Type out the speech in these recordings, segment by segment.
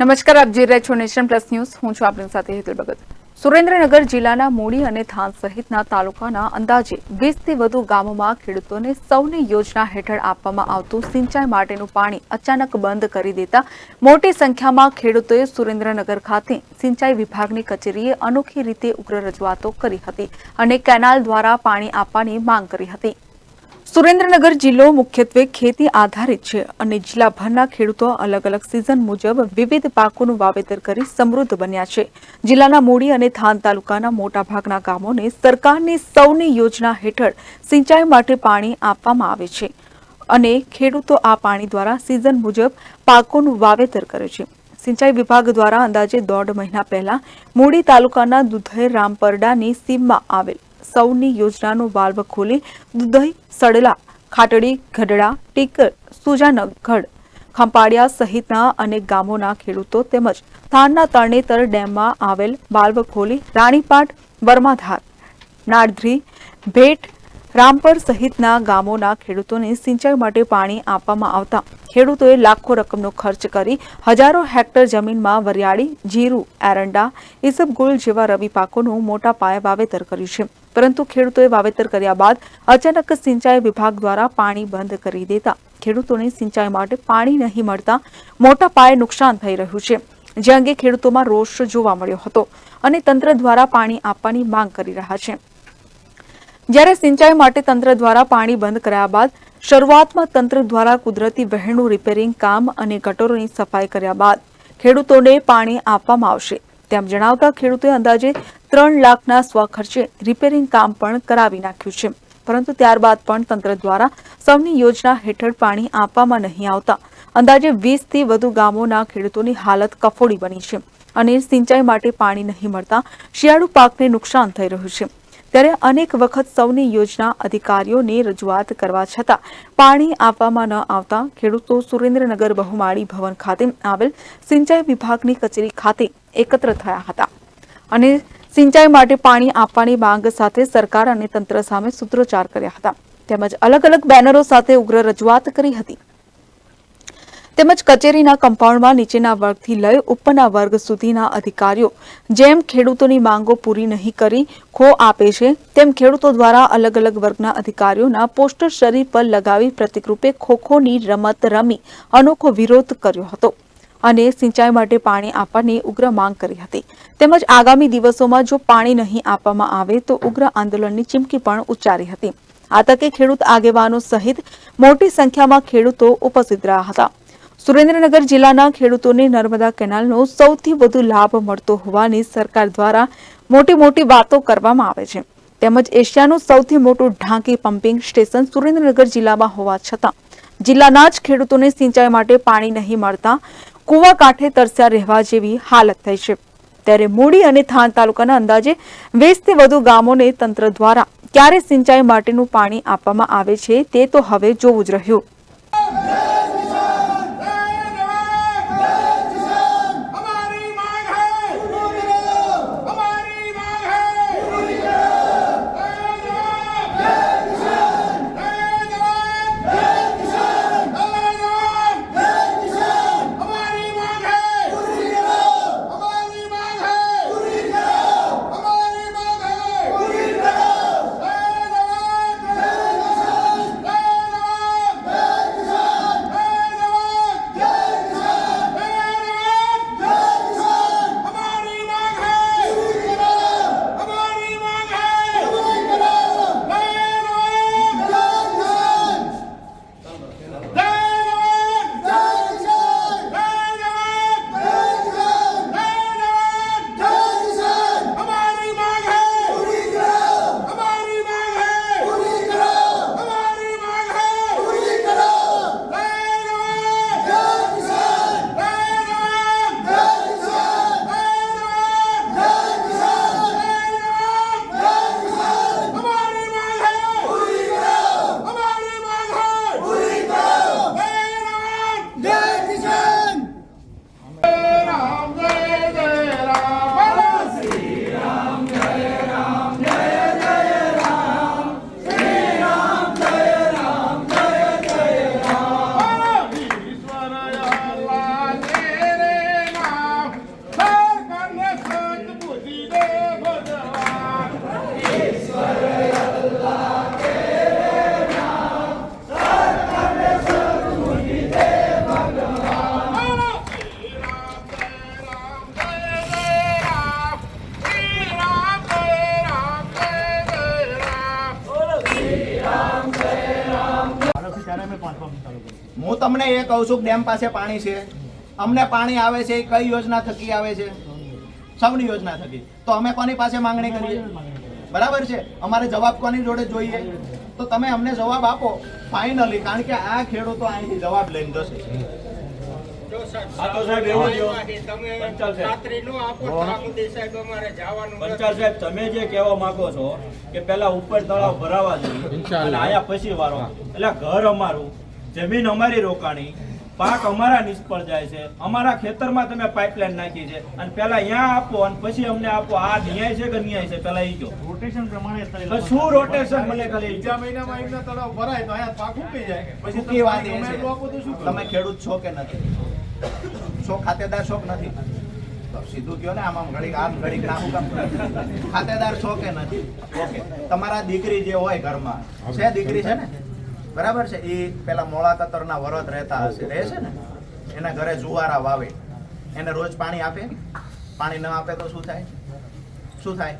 નમસ્કાર, આપ જોઈ રહ્યા છો નેશન પ્લસ ન્યૂઝ. હું છું આપણી સાથે હેતુલ ભગત. સુરેન્દ્રનગર જિલ્લાના મૂડી અને થાન સહિતના તાલુકાના અંદાજે વીસથી વધુ ગામોમાં ખેડૂતોને સૌની યોજના હેઠળ આપવામાં આવતું સિંચાઈ માટેનું પાણી અચાનક બંધ કરી દેતા મોટી સંખ્યામાં ખેડૂતોએ સુરેન્દ્રનગર ખાતે સિંચાઈ વિભાગની કચેરીએ અનોખી રીતે ઉગ્ર રજૂઆતો કરી હતી અને કેનાલ દ્વારા પાણી આપવાની માંગ કરી હતી. સુરેન્દ્રનગર જિલ્લો મુખ્યત્વે ખેતી આધારિત છે અને જિલ્લાભરના ખેડૂતો અલગ અલગ સિઝન મુજબ વિવિધ પાકોનું વાવેતર કરી સમૃદ્ધ બન્યા છે. જિલ્લાના મૂડી અને થાન તાલુકાના મોટાભાગના ગામોને સરકારની સૌની યોજના હેઠળ સિંચાઈ માટે પાણી આપવામાં આવે છે અને ખેડૂતો આ પાણી દ્વારા સિઝન મુજબ પાકોનું વાવેતર કરે છે. સિંચાઈ વિભાગ દ્વારા અંદાજે દોઢ મહિના પહેલા મૂડી તાલુકાના દુધઈ રામપરડાની સીમમાં આવેલ સૌની યોજનાનો વાલ્વ ખોલી દુધઈ સડલા, ખાટડી, ગઢડા, ટીકર સુજાનગઢ ખંપાડિયા સહિતના અનેક ગામોના ખેડૂતો તેમજ થાનના તરણેતર ડેમમાં આવેલ વાલ્વ ખોલી રાણીપાટ, વર્માધાર, નાડધ્રી, ભેટ, રામપર સહિતના ગામોના ખેડૂતોને સિંચાઈ માટે પાણી આપવામાં આવતા ખેડૂતોએ લાખો રકમનો ખર્ચ કરી હજારો હેક્ટર જમીનમાં વરિયાળી, જીરું, એરંડા ઈસબગુલ જેવા રવિ પાકોનું મોટા પાયે વાવેતર કર્યું છે. પરંતુ ખેડૂતોએ વાવેતર કર્યા બાદ અચાનક સિંચાઈ વિભાગ દ્વારા પાણી બંધ કરી દેતા ખેડૂતોને સિંચાઈ માટે પાણી નહીં મળતા મોટા પાયે નુકસાન થઈ રહ્યું છે. જે અંગે ખેડૂતોમાં રોષ જોવા મળ્યો હતો અને તંત્ર દ્વારા પાણી આપવાની માંગ કરી રહ્યા છે. જ્યારે સિંચાઈ માટે તંત્ર દ્વારા પાણી બંધ કર્યા બાદ શરૂઆતમાં તંત્ર દ્વારા કુદરતી વહેણનું રિપેરિંગ કામ અને ગટરોની સફાઈ કર્યા બાદ ખેડૂતોને પાણી આપવામાં આવશે. તેમ જણાવતા ખેડૂતોએ અંદાજે ત્રણ લાખના સ્વખર્ચે રિપેરિંગ કામ પણ કરાવી નાખ્યું છે. પરંતુ ત્યારબાદ પણ તંત્ર દ્વારા સૌની યોજના હેઠળ પાણી આપવામાં નહીં આવતા. અંદાજે વીસથી વધુ ગામોના ખેડૂતોની હાલત કફોડી બની છે અને સિંચાઈ માટે પાણી નહીં મળતા શિયાળુ પાકને નુકસાન થઈ રહ્યું છે. ત્યારે અનેક વખત સૌની યોજના અધિકારીઓને રજૂઆત કરવા છતાં પાણી આપવામાં ન આવતા ખેડૂતો સુરેન્દ્રનગર બહુમાળી ભવન ખાતે આવેલ સિંચાઈ વિભાગની કચેરી ખાતે એકત્ર થયા હતા. અને સિંચાઈ માટે પાણી આપવાની માંગ સાથે સરકાર અને તંત્ર સામે સૂત્રોચ્ચાર કર્યા હતા. તેમજ અલગ અલગ બેનરો સાથે ઉગ્ર રજૂઆત કરી હતી. તેમજ કચેરીના કમ્પાઉન્ડમાં નીચેના વર્ગથી લઈ ઉપરના વર્ગ સુધીના અધિકારીઓ જેમ ખેડૂતોની માંગો પૂરી નહીં કરી, ખો આપે છે, તેમ ખેડૂતો દ્વારા અલગ અલગ વર્ગના અધિકારીઓના પોસ્ટર શરીર પર લગાવી પ્રતિકરૂપે ખોખોની રમત રમી અનોખો વિરોધ કર્યો હતો અને સિંચાઈ માટે પાણી આપવાની ઉગ્ર માંગ કરી હતી. તેમજ આગામી દિવસોમાં જો પાણી નહીં આપવામાં આવે તો ઉગ્ર આંદોલનની ચીમકી પણ ઉચ્ચારી હતી. આ તકે ખેડૂત આગેવાનો સહિત મોટી સંખ્યામાં ખેડૂતો ઉપસ્થિત રહ્યા હતા. સુરેન્દ્રનગર જિલ્લાના ખેડૂતોને નર્મદા કેનાલનો સૌથી વધુ લાભ મળતો હોવાની સરકાર દ્વારા મોટી મોટી વાતો કરવામાં આવે છે. તેમજ એશિયાનું સૌથી મોટું ઢાંકી પમ્પિંગ સ્ટેશન સુરેન્દ્રનગર જિલ્લામાં હોવા છતાં જિલ્લાના જ ખેડૂતોને સિંચાઈ માટે પાણી નહીં મળતા કુવા કાંઠે તરસ્યા રહેવા જેવી હાલત થઈ છે. ત્યારે મૂડી અને થાન તાલુકાના અંદાજે વીસથી વધુ ગામોને તંત્ર દ્વારા ક્યારે સિંચાઈ માટેનું પાણી આપવામાં આવે છે તે તો હવે જોવું જ રહ્યું. હું તમને એ કહું છું ડેમ પાસે પાણી છે. અમને પાણી આવે છે એ કઈ યોજના થકી આવે છે? સૌની યોજના થકી. તો અમે કોની પાસે માંગણી કરીએ? બરાબર છે. અમારે જવાબ કોની જોડે જોઈએ? તો તમે અમને જવાબ આપો ફાઇનલી કારણ કે આ ખેડૂતો અહીંથી જવાબ લઈને જશે. સાહેબ તમે પંચાલ સાહેબ. ખાતરી નો આપો તો આ મુદ્દે સાહેબ અમારે જવાનું નથી. પંચાલ સાહેબ તમે જે કહેવા માંગો છો કે પેલા ઉપર તળાવ ભરાવા જોઈએ આયા પછી વારો. એટલે ઘર અમારું જમીન અમારી રોકાણી પાક અમારા નિષ્ફળ જાય છે અમારા ખેતરમાં તમે પાઇપલાઇન નાખી છે અને પેલા અહીંયા આપો અને પછી અમને આપો. આ ન્યાય છે કે ન્યાય છે? પેલા ઈ રોટેશન પ્રમાણે શું રોટેશન મને ખાલી? બીજા મહિનામાં એમના તળાવ ભરાય તો અહીંયા પાક ઉકી જાય. પછી તમે ખેડૂત છો કે નથી? છો ખાતેદાર શોખ નથી. સીધું કયો ને, આમ ઘડીક આમ, ઘડીક નામ ખાતેદાર છો કે નથી. ઓકે, તમારા દીકરી જે હોય ઘરમાં, છે દીકરી છે ને? બરાબર છે? એ પેલા મોળા કતરના વરત રહેતા હશે, રહે છે ને? એના ઘરે જુવારા વાવે. એને રોજ પાણી આપે? પાણી ન આપે તો શું થાય? શું થાય?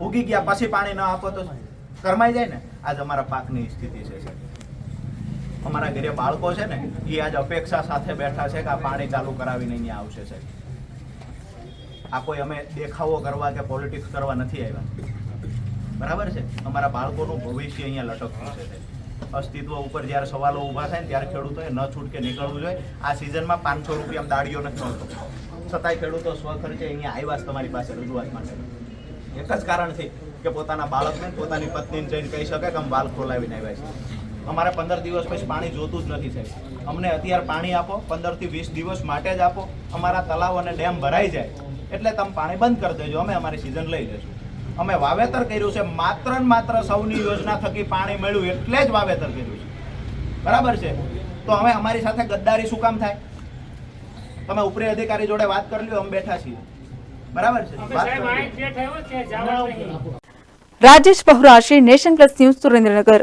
ઉગી ગયા, પછી પાણી ન આપો તો કરમાઈ જાય ને? આજ અમારા પાકની સ્થિતિ છે. અમારા ઘરે બાળકો છે ને, એ આજ અપેક્ષા સાથે બેઠા છે કે આ પાણી ચાલુ કરાવીને અહીંયા આવશે સાહેબ. આ કોઈ અમે દેખાવો કરવા કે પોલિટિક્સ કરવા નથી આવ્યા. બરાબર છે? અમારા બાળકોનું ભવિષ્ય અહીંયા લટકતું છે અસ્તિત્વ ઉપર જ્યારે સવાલો ઊભા થાય ને ત્યારે ખેડૂતોએ ન છૂટકે નીકળવું જોઈએ. આ સિઝનમાં પાંચસો રૂપિયા દાડીઓ નથી મળતો. છતાંય ખેડૂતો સ્વખર્ચે અહીંયા આવ્યા છે તમારી પાસે રજૂઆત માટે. એક જ કારણથી કે પોતાના બાળકને પોતાની પત્નીને જઈને કહી શકે કે અમે બાળકો ખોલાવીને આવ્યા છે અમારે પંદર દિવસ પછી પાણી જોતું જ નથી સાહેબ. અમને અત્યારે પાણી આપો પંદરથી વીસ દિવસ માટે જ આપો. અમારા તલાવ અને ડેમ ભરાઈ જાય એટલે તમે પાણી બંધ કરી દેજો અમે અમારી સિઝન લઈ જશું અમે વાવેતર કર્યું છે માત્ર ને માત્ર સૌની યોજના થકી પાણી મળ્યું એટલે જ વાવેતર કર્યું છે. બરાબર છે? તો હવે અમારી સાથે ગદ્દારી શું કામ થાય? તમે ઉપરી અધિકારી જોડે વાત કરી લ્યો અમે બેઠા છીએ. બરાબર છે. રાજેશ બહુરાશી નેશન પ્લસ ન્યૂઝ સુરેન્દ્રનગર.